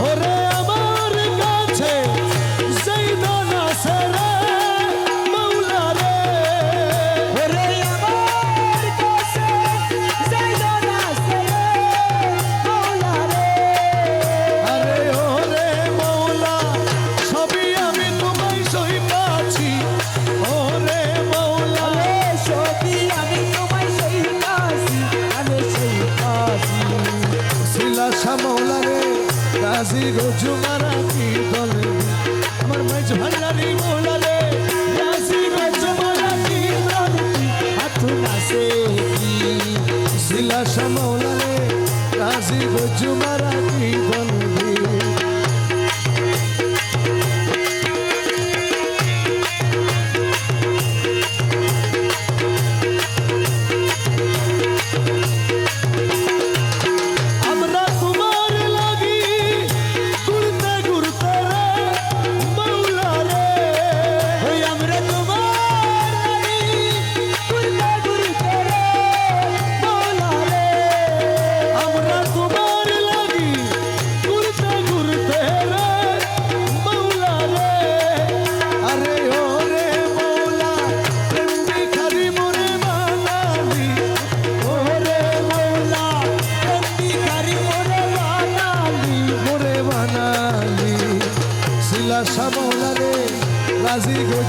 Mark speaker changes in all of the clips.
Speaker 1: ¡Corre! আজি রোজু মারা কি দলে। আমার মাইজ ভান্ডারি মোলালে আজি রোজু মারা কি দলে। হাত নাসে কি? শিলা সমলালে আজি রোজু মারা কি
Speaker 2: দলে।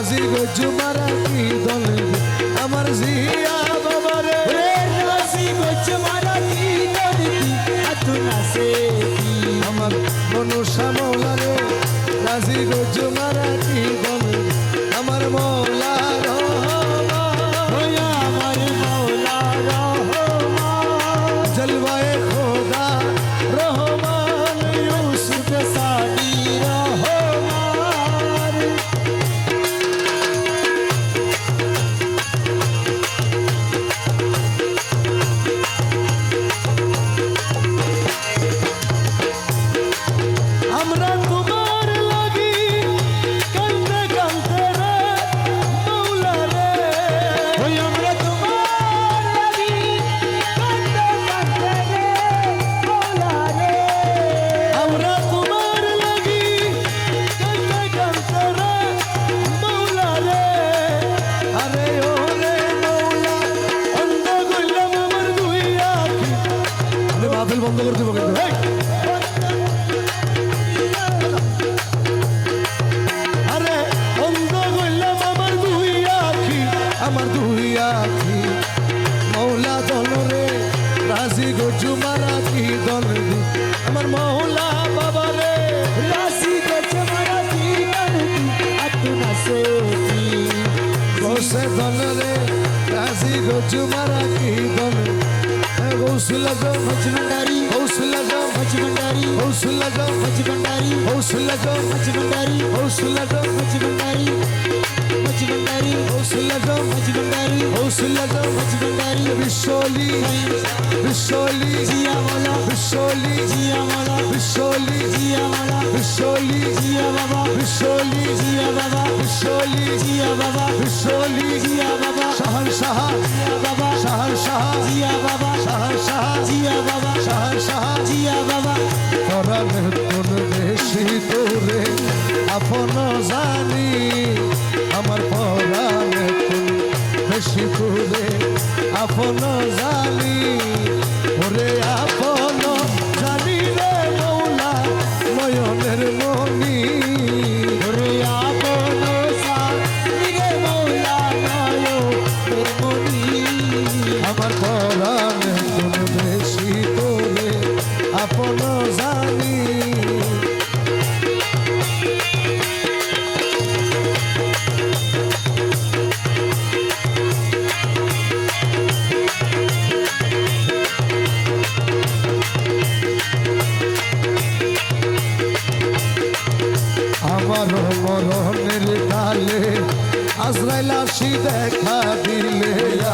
Speaker 2: নাজি গো জুমারা কি দলে?
Speaker 1: আমার জিয়া বাবারে। নাজি গো কি
Speaker 2: দলে?
Speaker 1: আতু জুমারা কি দল আমার মহলা বাবা রে
Speaker 2: রাশি গেছে মারা কি আতুনা
Speaker 1: সে গোসে দল রে রাশি গজু মারা কি
Speaker 2: দল
Speaker 1: हौसल जो मच भंडारी हौसल जो मच भंडारी हौसल
Speaker 2: जो
Speaker 1: मच भंडारी
Speaker 2: हौसल
Speaker 1: जो मच
Speaker 2: भंडारी
Speaker 1: हौसल जो
Speaker 2: मच
Speaker 1: भंडारी मच
Speaker 2: भंडारी हौसल
Speaker 1: जो मच
Speaker 2: भंडारी
Speaker 1: हौसल जो
Speaker 2: मच
Speaker 1: বিশ্বলি বিশ্বলি বিশ্বলি বিশ্বলি বিশ্বলি বিশ্বলি বিশ্বলি বিশ্বলি শহর
Speaker 2: শাহ বাবা
Speaker 1: শহর শাহ
Speaker 2: জিয়া বাবা
Speaker 1: শহর শাহ
Speaker 2: জিয়া বাবা
Speaker 1: শহর শাহ
Speaker 2: জিয়া বাবা
Speaker 1: তোরা মেহতুল বেশি তোরে আপন জানি আমার পরা মেহতুল শিখুলে আপন জানি, ওরে আপন জানি রে মৌলা, নয়নের মনি
Speaker 2: ওরে আপন জানি রে মৌলা, নয়নের মনি
Speaker 1: আমার পরাণ বেশি আপন জানি আজরাইল আসি দেখা দিলে।